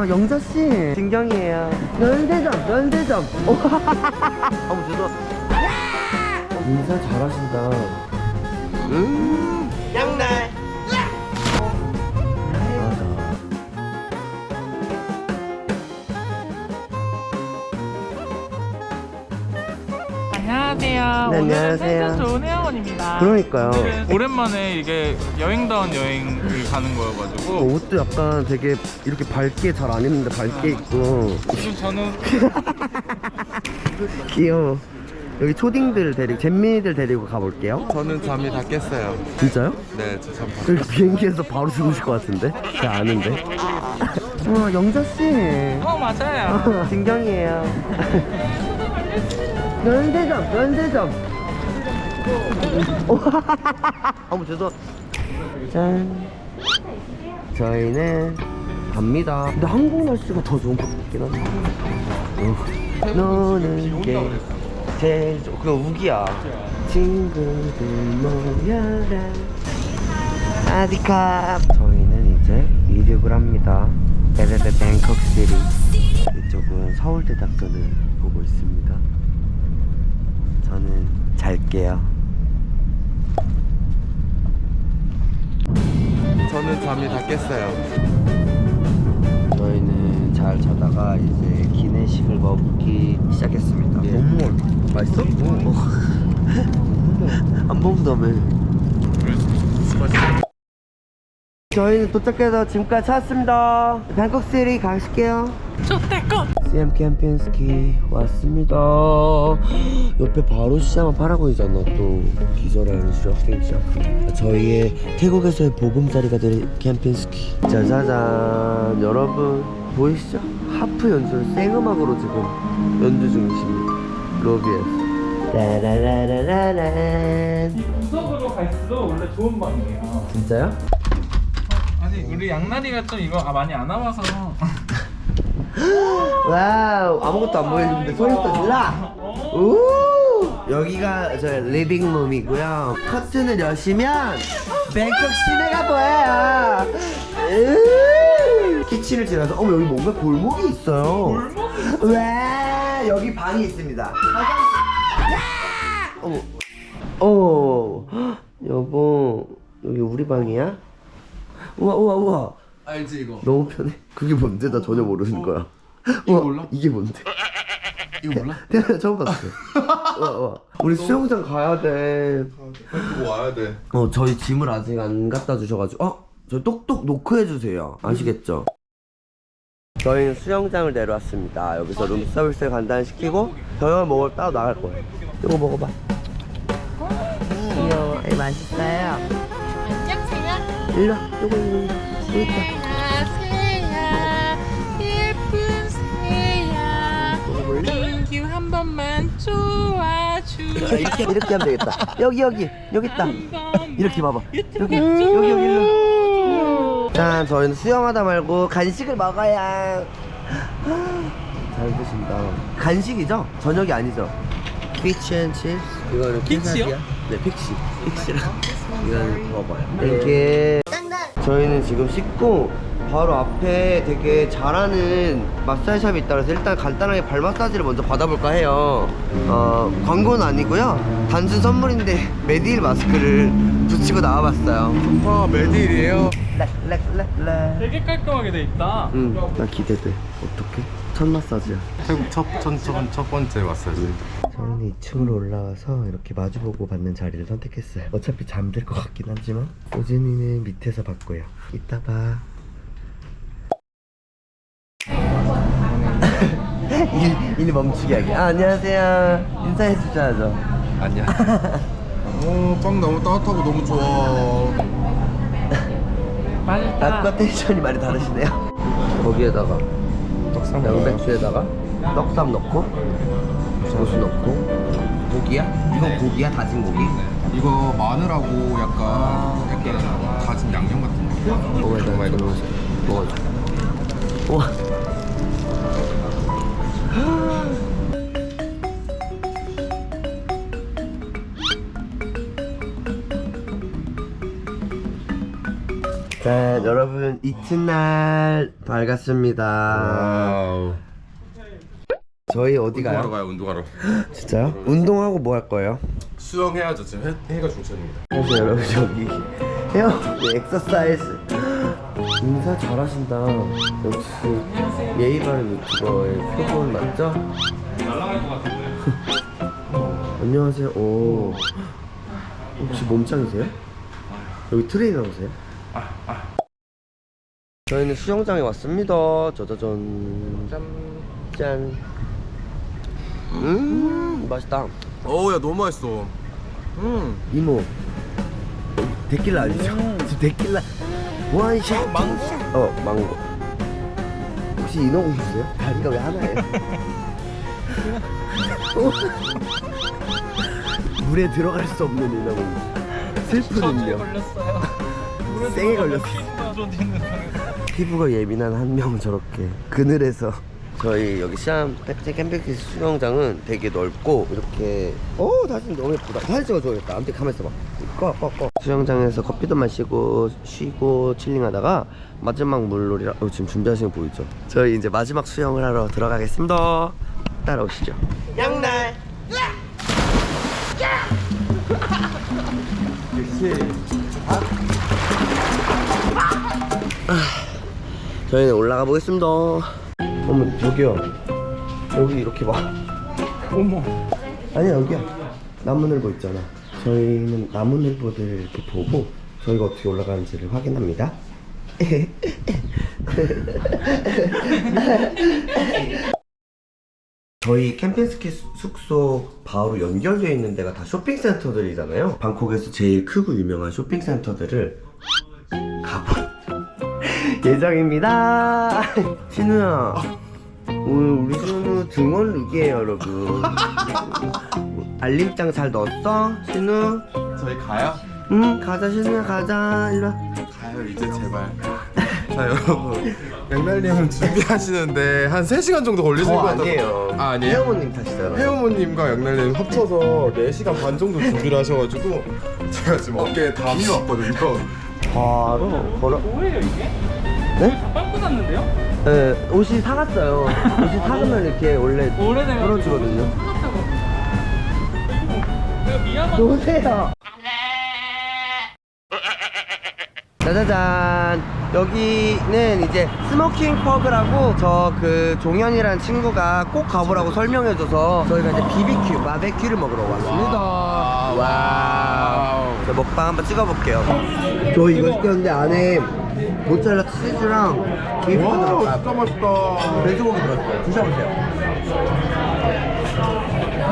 어, 영자씨. 진경이에요. 연대점, 연대점. 어머, 죄송. 인사 잘하신다. 음. 양날. 안녕하세요. 네, 오늘은 안녕하세요. 텐션 좋은 회원원입니다. 그러니까요. 오랜만에 이게 여행다운 여행을 가는 거여가지고 어, 옷도 약간 되게 이렇게 밝게 잘 안 입는데 밝게 입고 지금 저는 귀여워. 여기 초딩들 데리고 잼민이들 데리고 가볼게요. 저는 잠이 다 깼어요. 진짜요? 네, 저잠 여기 비행기에서 바로 주무실 것 같은데? 제가 아는데. 어, 영자 씨. 어 맞아요. 진경이에요. 연대점, 연대점. 어머, 죄송. 짠. 저희는 갑니다. 근데 한국 날씨가 더 좋은 것 같긴 한데. 어. 너는 게 제일 좋. 그거 우기야. 친구들 모여라. 아디캅. 저희는 이제 이륙을 합니다. 베베베 뱅콕 시리. 이쪽은 서울대답선을 보고 있습니다. 저는 잘게요. 저는 잠이 다 깼어요. 저희는 잘 자다가 이제 기내식을 먹기 시작했습니다. 예. 너무 맛있어? 안 먹는다며. 저희는 도착해서 지금까지 찾았습니다. 방콕 시리 가실게요. 좋대꽃. CM 캠핑스키 왔습니다. 옆에 바로 시장은 파라곤이잖아 또 기절하는 쇼핑 쇼핑. 저희의 태국에서의 보금자리가 될 캠핑스키. 짜자잔 여러분 보이시죠? 하프 연주를 생음악으로 지금 연주 중이십니다. 로비에서. 따라라라라란. 구석으로 갈수록 원래 좋은 방이에요. 진짜요? 우리 양날이가 좀 이거 아, 많이 안 와봐서. 와우 아무것도 안 보이는데 소리부터 질러. 우! 여기가 저 리빙룸이고요. 커튼을 여시면 뱅콕 시내가 보여요. 으! 키친을 지나서 어머 여기 뭔가 골목이 있어요. 와 여기 방이 있습니다. 어머. 어 헉, 여보 여기 우리 방이야? 우와 우와 우와 알지 이거? 너무 편해. 그게 뭔데? 나 전혀 모르는 거야. 이거 몰라? 이게 뭔데? 이거 몰라? 내가 처음 봤어. 와, 와. 우리 수영장 가야 돼. 이거 와야 돼. 어, 저희 짐을 아직 안 갖다 주셔가지고, 어, 저 똑똑 노크해 주세요. 아시겠죠? 저희는 수영장을 내려왔습니다. 여기서 룸서비스 간단히 시키고 저녁을 먹으러 따로 나갈 거예요. 이거 먹어봐. 귀여워. 이 맛있어요. 일로 이거 이거 있다. 안녕하세요. 예쁜 새야. 민규 한 번만 좋아주. 이렇게 이렇게 하면 되겠다. 여기 여기 여기 있다. 이렇게 봐봐. 여기 여기 여기 일로. 자, 저희는 수영하다 말고 간식을 먹어야. 잘 드신다. 간식이죠? 저녁이 아니죠? 피치 앤칩 이거는 픽시요? 캔사디야? 네, 픽시. 픽시랑 이거는 먹어요. 이렇게 저희는 지금 씻고 바로 앞에 되게 잘하는 마사지샵이 있다 그래서 일단 간단하게 발 마사지를 먼저 받아볼까 해요 어 광고는 아니고요 단순 선물인데 메디힐 마스크를 붙이고 나와봤어요 아, 메딜이에요. 락락락락 되게 깔끔하게 돼 있다. 응나 기대돼. 어떡해? 첫 마사지야. 태국 첫, 첫, 첫, 첫 번째 마사지. 저는 2층으로 올라와서 이렇게 마주보고 받는 자리를 선택했어요. 어차피 잠들 것 같긴 하지만 오진이는 밑에서 받고요. 이따 봐. 이, 이는 멈추게 하게. 아, 안녕하세요. 인사해 주셔야죠. 아니야. 오, 빵 너무 따뜻하고 너무 좋아. 맛있다. 아까 텐션이 많이 다르시네요 거기에다가 떡상 양배추에다가 떡삼 넣고 고수 넣고 고기야? 이건 고기야? 다진 고기? 이거 마늘하고 약간 약간 다진 양념 같은 거. 먹어야 돼 먹어야 돼. 먹어야 돼 우와 자 여러분 이튿날 밝았습니다 와우. 저희 어디 운동하러 가요? 가요 운동하러. 진짜요? 운동하고 뭐 할 거예요? 수영해야죠 지금 해, 해가 중천입니다. 사실 여러분 저기 헤어 네, 엑서사이즈 인사 잘하신다 역시 예의 바른 유튜버의 표본 맞죠? 안녕하세요 오 혹시 몸짱이세요? 여기 트레이너세요? 저희는 수영장에 왔습니다 짜자잔 짠 음, 맛있다. 어우 야 너무 맛있어. 음. 이모 데킬라 아니죠? 지금 데킬라 원샷 망고? 어 망고 혹시 인어공 있어요? 다리가 왜 하나예요? 물에 들어갈 수 없는 인어공 슬픈 음료 걸렸어요. 세게 걸렸어. 피부가 예민한 한 명은 저렇게 그늘에서 저희 여기 시암 팩트 캠핑키스 수영장은 되게 넓고 이렇게 오 사진 너무 예쁘다. 사진 찍어줘야겠다. 아무튼 가만히 있어봐. 꺼꺼꺼. 수영장에서 커피도 마시고 쉬고 칠링하다가 마지막 물놀이라 어, 지금 준비하시는 거 보이죠? 저희 이제 마지막 수영을 하러 들어가겠습니다. 따라오시죠. 양날 저희는 올라가 보겠습니다. 어머 저기요. 여기 이렇게 봐. 어머. 아니야 여기야. 나무늘보 있잖아. 저희는 나무늘보들 이렇게 보고 저희가 어떻게 올라가는지를 확인합니다. 저희 캠핑스키 수- 숙소 바로 연결되어 있는 데가 다 쇼핑센터들이잖아요. 방콕에서 제일 크고 유명한 쇼핑센터들을 가볼 예정입니다. 신우야, 오늘 우리 신우 등원 룩이에요, 여러분. 알림장 잘 넣었어, 신우? 저희 가요? 응, 가자, 신우야, 가자. 일로 와. 가요 이제 제발. 자 여러분 맥날님은 준비하시는데 한 3시간 정도 걸리실 것저 같아서 아니에요. 아 아니에요? 회원님 탓이잖아. 회원모님과 양날님 합쳐서 4시간 반 정도 준비를 하셔가지고 제가 지금 어깨에 담이 왔거든요 바로 걸어. 뭐예요 이게? 네? 빵꾸 났는데요? 네, 옷이 사갔어요. 옷이 사가면 이렇게 원래. 떨어지거든요. 내가 미안한 보세요. 짜자잔. 여기는 이제 스모킹 퍼그라고 저 그 종현이라는 친구가 꼭 가보라고 설명해줘서 저희가 이제 BBQ, 바베큐를 먹으러 왔습니다. 와 우. 자, 먹방 한번 찍어볼게요. 저 이거 시켰는데 안에 모짜렐라 치즈랑 비프 들어가. 진짜 맛있다 돼지고기 들었어요. 드셔보세요.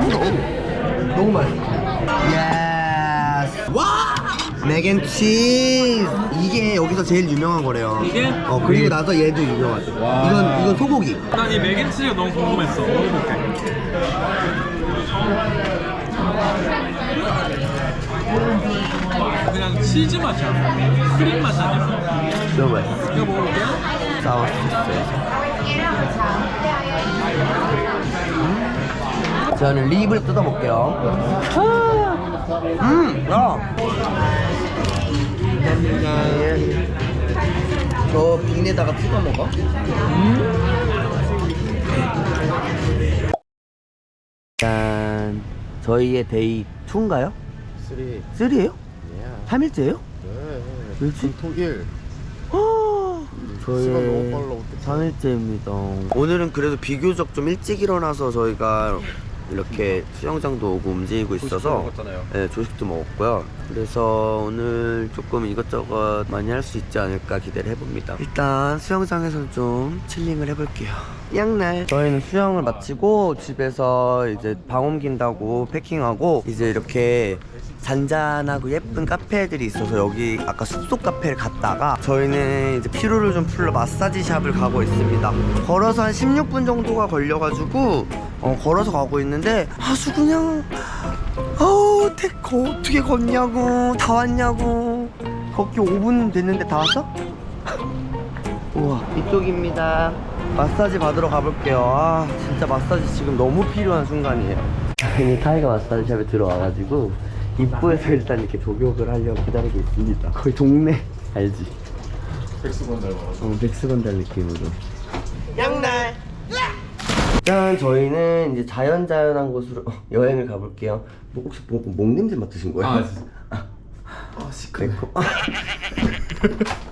음, 너무 맛있어. 예스. 와! 맥앤 치즈. 이게 여기서 제일 유명한 거래요. 이게? 어 그리고 나서 얘도 유명하죠. 이건 이건 소고기. 난 이 맥앤치즈가 너무 궁금했어. 먹어볼게. 그냥 치즈 맛이야. 크림 맛이 아니야. 너무 맛있어. 이거 먹어볼게요. 사워 소스. 저는 립을 뜯어볼게요. 음, 야. 저 빈에다가 찍어 먹어. 짠. 저희의 데이 2인가요? 3 3예요? 3일째예요? 네 왜지? 토일 저희 시간 너무 빨라, 어떡해. 3일째입니다. 오늘은 그래도 비교적 좀 일찍 일어나서 저희가 이렇게 수영장도 오고 움직이고 있어서 먹었잖아요. 네, 조식도 먹었고요. 그래서 오늘 조금 이것저것 많이 할 수 있지 않을까 기대를 해봅니다. 일단 수영장에서 좀 칠링을 해볼게요. 양날 저희는 수영을 마치고 집에서 이제 방 옮긴다고 패킹하고 이제 이렇게 잔잔하고 예쁜 카페들이 있어서 여기 아까 숲속 카페를 갔다가 저희는 이제 피로를 좀 풀러 마사지 샵을 가고 있습니다. 걸어서 한 16분 정도가 걸려가지고 어, 걸어서 가고 있는데 아주 그냥 아우 택거 어떻게 걷냐고 다 왔냐고 걷기 5분 됐는데 다 왔어? 우와 이쪽입니다 마사지 받으러 가볼게요 아 진짜 마사지 지금 너무 필요한 순간이에요 괜히 타이거 마사지 샵에 들어와가지고 입구에서 일단 이렇게 조격을 하려고 기다리고 있습니다 거의 동네 알지? 백수건달 어, 백스건달 느낌으로. 양날. 일단 저희는 이제 자연자연한 곳으로 어, 여행을 가볼게요. 뭐 혹시 뭐, 목 냄새 맡으신 거예요? 아, 아 시크네 네.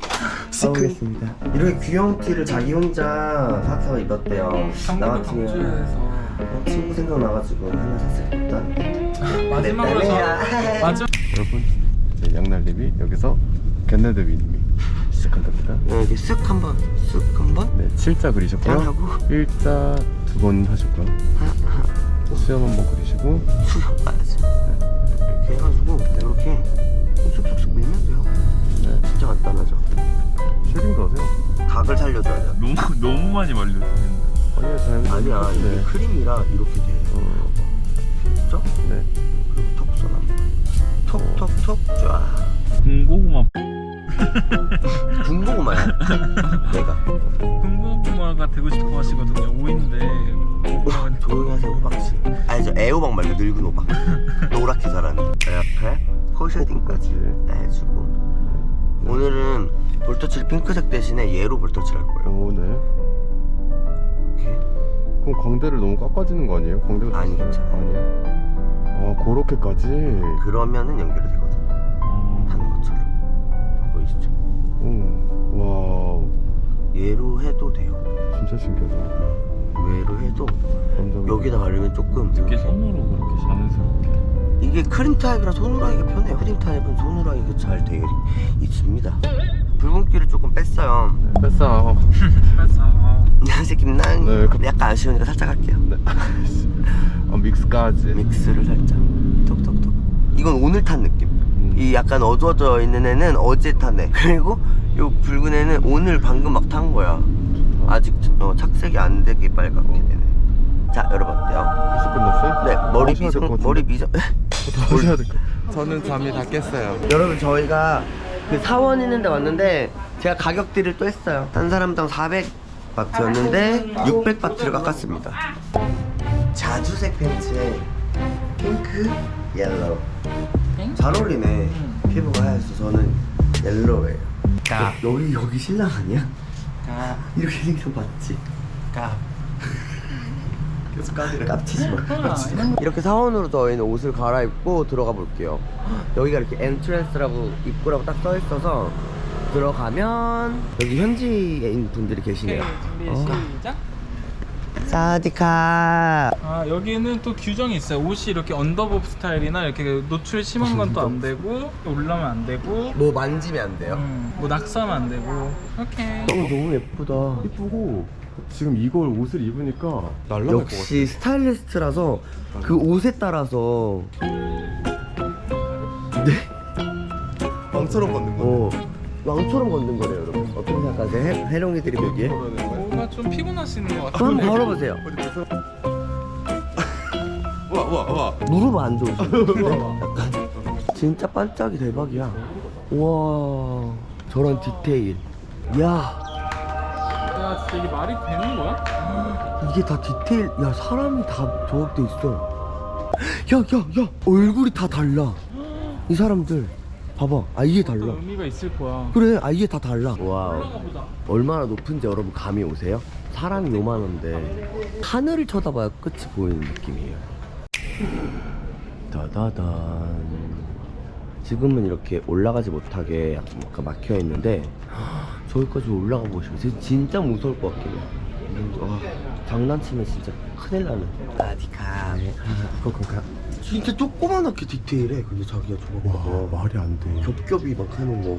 가보겠습니다. 이렇게 귀여운 티를 자기 혼자 사서 입었대요. 나 강북 같으면 광주에서 어, 친구 생각 나가지고 하나 샀을 때. 마지막으로 저 네, 마지막 여러분 네, 양날님이 여기서 겟네드비님이 시작한답니다 네, 이렇게 쓱 한번, 쓱 한번. 네 7자 그리셨고요 짠하고. 1자 두 번 하셨고요 수염 한 번 그리시고 수영 가야지. 이렇게 해가지고 이렇게 쑥쑥쑥 밀면 돼요. 네. 진짜 간단하죠. 쉐딩도 하세요? 각을 살려줘야 돼. 너무 너무 많이 말렸는데. 아니요 자연 아니야, 이게 네. 크림이라 이렇게 돼. 어, 그죠? 네. 그리고 톡 쏘나. 톡톡톡 쫙. 군고구마 군고구마야. 내가. 군고구마가 되고 싶어 하시거든요. 오인데 고구마가 조용히 하세요, 호박씨. 아니, 저 애호박 말고 늙은 호박. 노랗게 자라는. 옆에 포쉐딩까지 해주고. 오늘은 볼터치를 핑크색 대신에 얘로 볼터치를 할 거예요. 오, 네. 이렇게. 그럼 광대를 너무 깎아지는 거 아니에요? 광대가 아니, 괜찮아요. 아니에요? 아 그렇게까지? 그러면은 연결이 되거든요. 하는 것처럼. 보이시죠? 오, 와우 얘로 해도 돼요. 진짜 신기하다 얘로 해도 완전 여기다 바르면 조금 이렇게 손으로 그렇게 자연스럽게. 이게 크림 타입이라 손으로 하기가 편해요. 크림 타입은 손으로 하기가 잘 되어 있습니다. 붉은기를 조금 뺐어요. 네, 뺐어 그래서 안녕하세요 김나영. 네, 그- 약간 아쉬우니까 살짝 할게요. 네. 아 믹스까지 믹스를 살짝 톡톡톡. 이건 오늘 탄 느낌. 음. 이 약간 어두워져 있는 애는 어제 탄 애. 그리고 요 붉은 애는 오늘 방금 막 탄 거야. 아직 어, 착색이 안 되게 빨갛게 되네. 자 여러분 어때요? 벌써 끝났어요? 네 머리 될것 미정. 머리 미정. 같아요 저는 잠이 다 깼어요 여러분 저희가 그 사원 있는데 왔는데 제가 가격대를 또 했어요 한 사람당 400바트였는데 600바트를 깎았습니다 자주색 팬츠에 핑크, 옐로우 잘 어울리네 피부가 하얘서 저는 옐로우예요 까. 여기 여기 신랑 아니야? 까. 이렇게 생긴 거 봤지? 까. 계속 까지래 깝치지 마 이렇게 사원으로 저희는 옷을 갈아입고 들어가 볼게요 여기가 이렇게 엔트랜스라고 입구라고 딱 써 있어서 들어가면 여기 현지인 분들이 계시네요 준비 어. 시작. 사디카 아 여기는 또 규정이 있어요. 옷이 이렇게 언더복 스타일이나 이렇게 노출이 심한 건 또 안 되고 올라면 안 되고 뭐 만지면 안 돼요? 음, 뭐 낙서하면 안 되고 오케이. 너무 너무 예쁘다 이쁘고 지금 이걸 옷을 입으니까 날라갈 것 같아요. 역시 스타일리스트라서 그 옷에 따라서. 왕처럼 걷는 어 왕처럼 걷는 거래요 여러분. 어떻게 생각하세요? 해, 해롱이들이 보기에? 뭔가 좀 피곤하시는 것 같아요. 한번 걸어보세요. 와와 와. 무릎 안 좋으신데? 약간 진짜 반짝이 대박이야. 우와 저런 디테일. 야 이게 말이 되는 거야? 이게 다 디테일 야 사람이 다 조합돼 있어 야야야 얼굴이 다 달라 이 사람들 봐봐 아예 또 달라 의미가 있을 거야. 그래 아예 다 달라 와우. 얼마나 높은지 여러분 감이 오세요? 사람이 요만한데 하늘을 쳐다봐야 끝이 보이는 느낌이에요 다다단 지금은 이렇게 올라가지 못하게 약간 막혀 있는데 저기까지 올라가 보시면 진짜, 진짜 무서울 것 같긴 해요. 와, 장난치면 진짜 큰일 나는. 아디카 거거가 진짜 조그만하게 디테일해 근데 자기가 저거. 와 봐봐 말이 안 돼. 겹겹이 막 하는 거.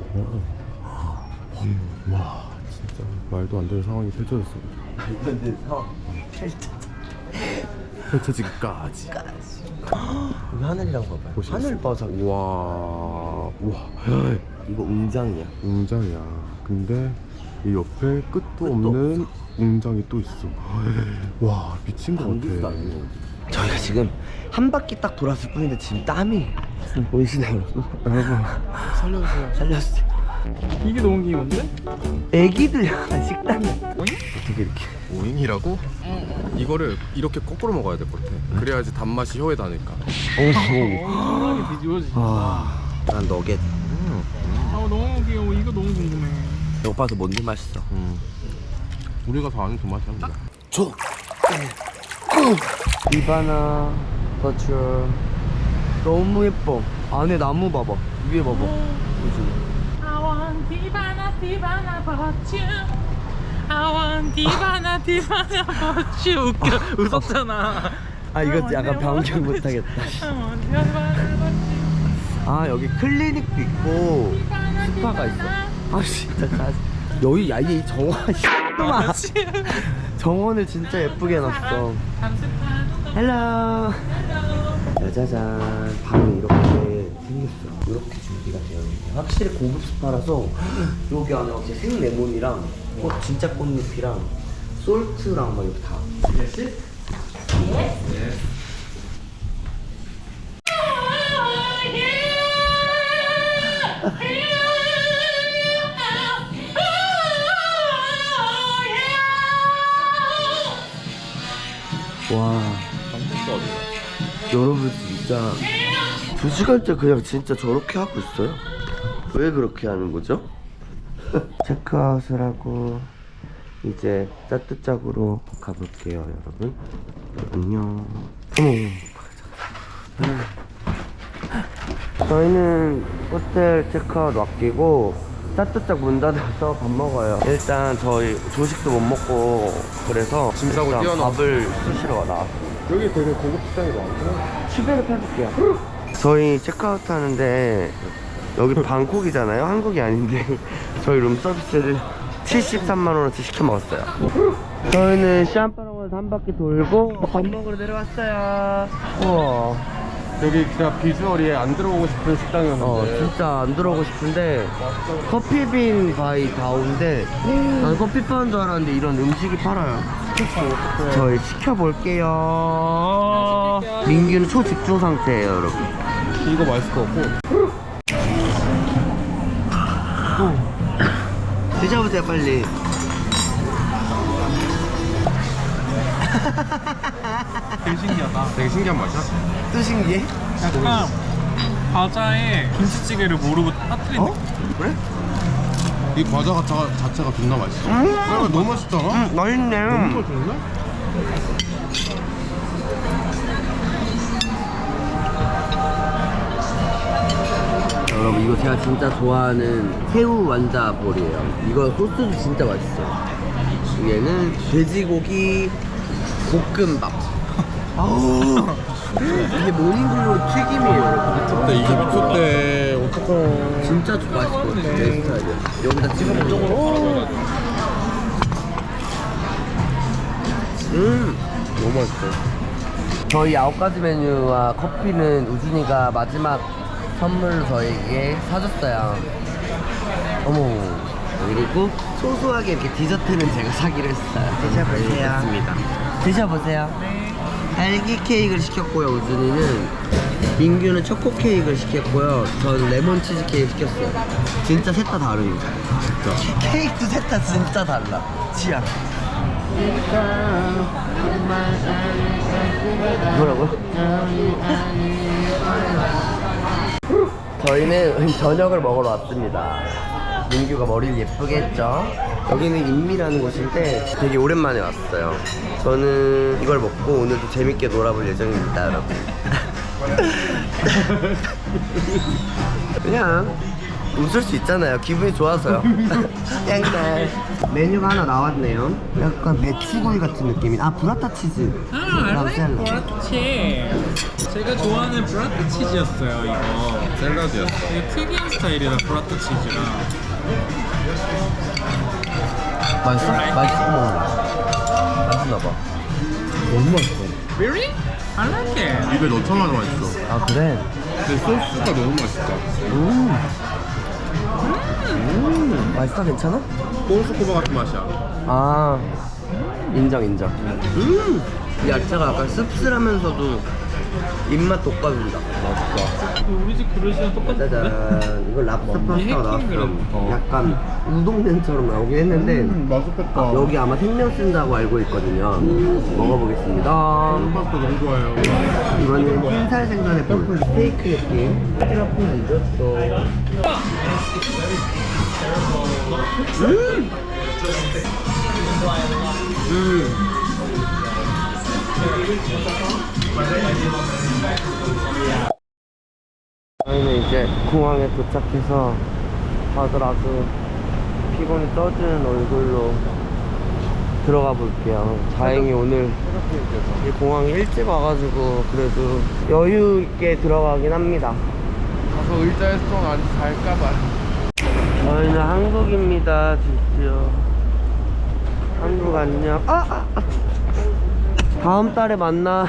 와 진짜 말도 안 되는 상황이 펼쳐졌습니다. 근데 상황 펼쳐 펼쳐지기까지. 여기 하늘이랑 봐봐요. 보시겠어요? 하늘 바삭 와 우와. 이거 웅장이야. 웅장이야 근데 이 옆에 끝도 끝도 없는 웅장이 또 있어. 와 미친 것 같아. 저희가 지금 한 바퀴 딱 돌았을 뿐인데 지금 땀이 보이시나요? 여러분. 살려주세요. 살려주세요. 이게 너무 귀여운데? 애기들 약간 식당이. 어떻게 이렇게? 오잉이라고? 이거를 이렇게 거꾸로 먹어야 될 것 같아. 그래야지 단맛이 혀에 닿으니까. 오 엉망이 뒤집어지지. 아, 난 너겟. 음. 아 너무 귀여워. 이거 너무 궁금해. 배고파서 뭔데 맛있어. 음. 우리가 더 아는 그 맛이 합니다. 줘. 이바나 버추얼 너무 예뻐. 안에 나무 봐봐. 위에 봐봐. 그지? I want Divana, Divana but you. I want Divana, Divana but you. 웃겨, 웃었잖아. 아 이거 약간 변경 못하겠다. I want Divana but you. 아 여기 클리닉도 있고 스파가 있어. 아 진짜 짜. 여기 야이 정원 씨마 정원을 진짜 예쁘게 해놨어. 헬로. 짜자잔 방이 이렇게 생겼어. 이렇게 준비가 되어 있는데 확실히 고급 스파라서 여기 안에 이렇게 생레몬이랑 꽃 진짜 꽃잎이랑 솔트랑 막 이렇게 다. 와. 여러분 진짜 두 시간째 그냥 진짜 저렇게 하고 있어요. 왜 그렇게 하는 거죠? 체크아웃을 하고 이제 따뜻짝으로 가볼게요, 여러분. 안녕. 어머. 저희는 호텔 체크아웃 맡기고 따뜻짝 문 닫아서 밥 먹어요. 일단 저희 조식도 못 먹고 그래서 짐 싸고 일단 뛰어나와. 밥을 쑤시러 나왔어요. 여기 되게 고급 식당이 많구나. 추배를 해볼게요. 저희 체크아웃 하는데 여기 방콕이잖아요. 한국이 아닌데 저희 룸 서비스를 73만 원어치 시켜 먹었어요. 저희는 샴파롱에서 한 바퀴 돌고 밥 먹으러 내려왔어요. 우와. 여기 그냥 비주얼이 안 들어오고 싶은 식당이었는데. 어 진짜 안 들어오고 싶은데 커피빈 바이 다운데 난 커피 파는 줄 알았는데 이런 음식이 팔아요. 저희 시켜볼게요. 민규는 초집중 상태예요, 여러분. 이거 맛있을 것 같고. 드셔보세요 빨리 되게 신기하다. 되게 신기한 맛이야. 또 신기해? 약간 과자에 김치찌개를 모르고 빠뜨린 어? 느낌. 그래? 이 과자 자체가, 자체가 존나 맛있어. 음. 그러니까 너무 맛있잖아. 응 맛있네 너무 맛있는데? 여러분 이거 제가 진짜 좋아하는 새우 완자 볼이에요 이거 소스도 진짜 맛있어요 얘는 돼지고기 볶음밥 이게 모닝글로리 튀김이에요 여러분 근데 이게 미쳤대. 어떡해. 진짜 맛있을 것내 스타일이야 여기다 찍어먹으면 음 너무 맛있어. 저희 아홉 가지 메뉴와 커피는 우준이가 마지막 선물로 저에게 사줬어요. 어머. 그리고 소소하게 이렇게 디저트는 제가 사기로 했어요. 드셔보세요. 드셔보세요. 딸기 케이크를 시켰고요. 우준이는 민규는 초코 케이크를 시켰고요. 전 레몬 치즈 케이크 시켰어요. 진짜 셋 다 다릅니다. 케이크도 셋 다 진짜 달라. 취향. 뭐라고요? 저희는 저녁을 먹으러 왔습니다. 민규가 머리를 예쁘게 했죠. 여기는 인미라는 곳인데 되게 오랜만에 왔어요. 저는 이걸 먹고 오늘도 재밌게 놀아볼 예정입니다, 여러분. 그냥 웃을 수 있잖아요. 기분이 좋아서요. 땡땡. 메뉴가 하나 나왔네요. 약간 배추구이 같은 느낌이. 아 브라타 치즈. 아, like 브라타 제가 좋아하는 브라타 치즈였어요, 이거. 샐러드였어. 되게 특이한 스타일이다, 브라타 치즈가. 맛있어? 맛있어 먹어. 맛있나 봐. 너무 맛있어. Really? I like it. 입에 넣자마자 맛있어. 아 그래? 근데 소스가 너무 맛있다. 음. 음. 맛있어 괜찮아? 꼴소코바 같은 맛이야. 아 인정 인정. 음. 이 야채가 약간 씁쓸하면서도 입맛 돋궈준다. 맛있다. 우리 집 그릇이랑 똑같은데? 짜잔. 이거 랍스터 파스타가 나왔어. 어. 약간 우동면처럼 나오긴 했는데 음, 맛있겠다. 여기 아마 생면 쓴다고 알고 있거든요. 먹어보겠습니다. 파스타 너무 좋아해요. 이거는 흰살 생선의 볼 스테이크 느낌 트러플 리조또 음. 음. 저희는 이제 공항에 도착해서 다들 아주 피곤이 떠지는 얼굴로 들어가 볼게요. 다행히 오늘 이 공항에 일찍 와가지고 그래도 여유 있게 들어가긴 합니다. 가서 의자에서 좀 앉아 잘까봐 저희는 한국입니다, 드디어. 한국 안녕. 아, 아, 아. 다음 달에 만나.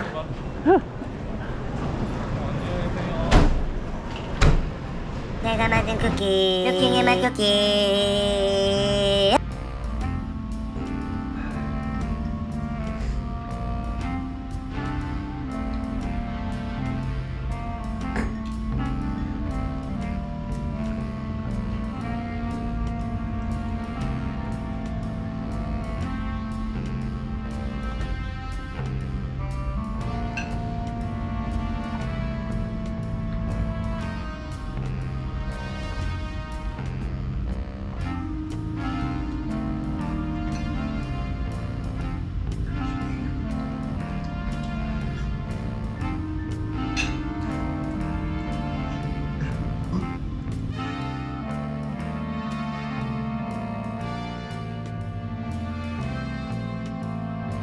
내가 만든 쿠키 루킹의 맛 쿠키